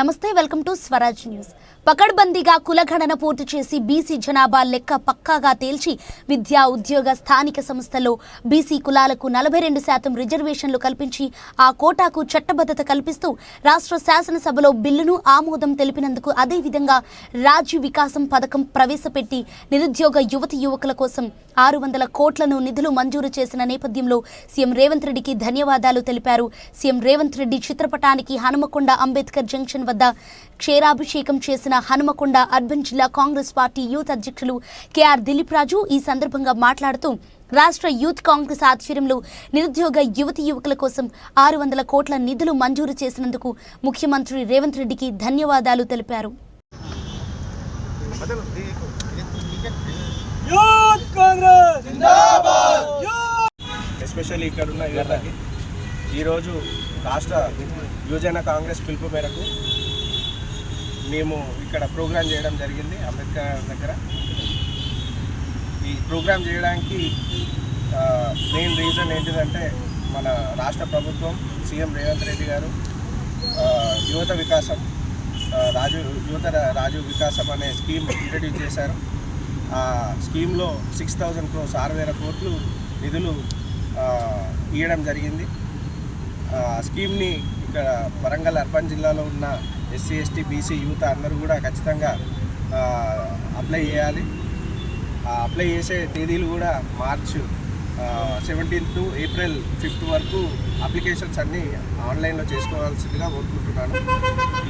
నమస్తే welcome to Swaraj news. పకడ్బందీగా కులగణన పూర్తి చేసి బీసీ జనాభా లెక్క పక్కాగా తేల్చి విద్యా ఉద్యోగ స్థానిక సంస్థల్లో బీసీ కులాలకు నలభై రెండు శాతం రిజర్వేషన్లు కల్పించి ఆ కోటాకు చట్టబద్ధత కల్పిస్తూ రాష్ట్ర శాసనసభలో బిల్లును ఆమోదం తెలిపినందుకు అదేవిధంగా రాజ్య వికాసం పథకం ప్రవేశపెట్టి నిరుద్యోగ యువతి యువకుల కోసం ఆరు వందల కోట్లను నిధులు మంజూరు చేసిన నేపథ్యంలో సీఎం రేవంత్ రెడ్డికి ధన్యవాదాలు తెలిపారు. సీఎం రేవంత్ రెడ్డి చిత్రపటానికి హనుమకొండ అంబేద్కర్ జంక్షన్ వద్ద క్షీరాభిషేకం చేసిన హనుమకొండ అర్బన్ జిల్లా కాంగ్రెస్ పార్టీ యూత్ అధ్యక్షులు కెఆర్ దిలీప్ రాజు ఈ సందర్భంగా మాట్లాడుతూ రాష్ట్ర యూత్ కాంగ్రెస్ ఆధ్వర్యంలో నిరుద్యోగ యువతి యువకుల కోసం ఆరు వందల కోట్ల నిధులు మంజూరు చేసినందుకు ముఖ్యమంత్రి రేవంత్ రెడ్డికి ధన్యవాదాలు తెలిపారు. యూత్ కాంగ్రెస్! జిందాబాద్! ఎస్పెషల్లీ ఇక్కడ ఉన్న ఈరోజు రాష్ట్ర యువజన కాంగ్రెస్ పిలుపు మేరకు మేము ఇక్కడ ప్రోగ్రాం చేయడం జరిగింది అంబేద్కర్ దగ్గర. ఈ ప్రోగ్రాం చేయడానికి మెయిన్ రీజన్ ఏంటిదంటే మన రాష్ట్ర ప్రభుత్వం సీఎం రేవంత్ రెడ్డి గారు యువత వికాసం రాజు యువత రాజు వికాసం అనే స్కీమ్ ఇంట్రడ్యూస్ చేశారు. ఆ స్కీమ్లో సిక్స్ థౌజండ్ క్రోస్ ఆరు వేల కోట్లు నిధులు ఇవ్వడం జరిగింది. ఆ స్కీమ్ని ఇక్కడ వరంగల్ అర్బన్ జిల్లాలో ఉన్న ఎస్సీ ఎస్టీ బీసీ యూత్ అందరూ కూడా ఖచ్చితంగా అప్లై చేయాలి. అప్లై చేసే తేదీలు కూడా March. Seventeenth to April fifth వరకు అప్లికేషన్స్ అన్నీ ఆన్లైన్లో చేసుకోవాల్సిందిగా కోరుకుంటున్నాను.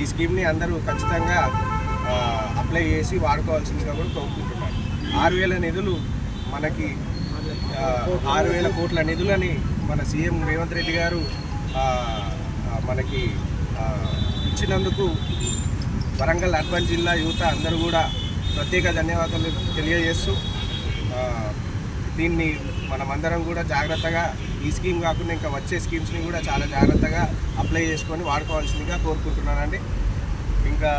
ఈ స్కీమ్ని అందరూ ఖచ్చితంగా అప్లై చేసి వాడుకోవాల్సిందిగా కూడా కోరుకుంటున్నాను. ఆరు వేల నిధులు మనకి ఆరు వేల కోట్ల నిధులని మన సీఎం రేవంత్ రెడ్డి గారు మనకి ఇచ్చినందుకు వరంగల్ అర్బన్ జిల్లా యువత అందరూ కూడా ప్రత్యేక ధన్యవాదాలు తెలియజేస్తూ దీన్ని మనమందరం కూడా జాగ్రత్తగా ఈ స్కీమ్ కాకుండా ఇంకా వచ్చే స్కీమ్స్ని కూడా చాలా జాగ్రత్తగా అప్లై చేసుకొని వాడుకోవాల్సిందిగా కోరుకుంటున్నానండి. ఇంకా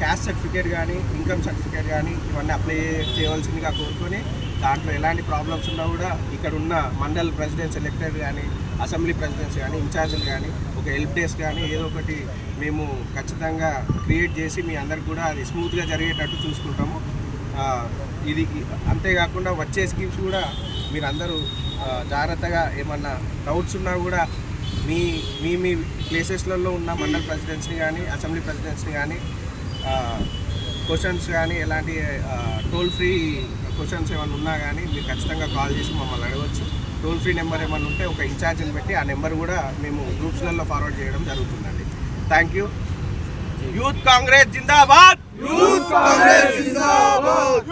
క్యాస్ట్ సర్టిఫికేట్ కానీ ఇన్కమ్ సర్టిఫికేట్ కానీ ఇవన్నీ అప్లై చేయవలసిందిగా కోరుకొని దాంట్లో ఎలాంటి ప్రాబ్లమ్స్ ఉన్నా కూడా ఇక్కడ ఉన్న మండల్ ప్రెసిడెంట్ ఎలక్టెడ్ కానీ అసెంబ్లీ ప్రెసిడెంట్స్ కానీ ఇన్ఛార్జీలు కానీ ఒక హెల్ప్ డెస్క్ కానీ ఏదో ఒకటి మేము ఖచ్చితంగా క్రియేట్ చేసి మీ అందరికి కూడా అది స్మూత్గా జరిగేటట్టు చూసుకుంటాము. ఇది అంతేకాకుండా వచ్చే స్కీమ్స్ కూడా మీరందరూ జాగ్రత్తగా ఏమన్నా డౌట్స్ ఉన్నా కూడా మీ మీ మీ ప్లేసెస్లలో ఉన్న మండల్ ప్రెసిడెంట్స్ని కానీ అసెంబ్లీ ప్రెసిడెంట్స్ని కానీ క్వశ్చన్స్ కానీ ఎలాంటి టోల్ ఫ్రీ క్వశ్చన్స్ ఏమైనా ఉన్నా కానీ మీరు ఖచ్చితంగా కాల్ చేసి మమ్మల్ని అడగవచ్చు టోల్ ఫ్రీ నెంబర్ ఏమైనా ఉంటే ఒక ఇన్ఛార్జ్ని పెట్టి ఆ నెంబర్ కూడా మేము గ్రూప్స్లలో ఫార్వర్డ్ చేయడం జరుగుతుందండి. థ్యాంక్ యూ యూత్ కాంగ్రెస్ జిందాబాద్! యూత్ కాంగ్రెస్ జిందాబాద్!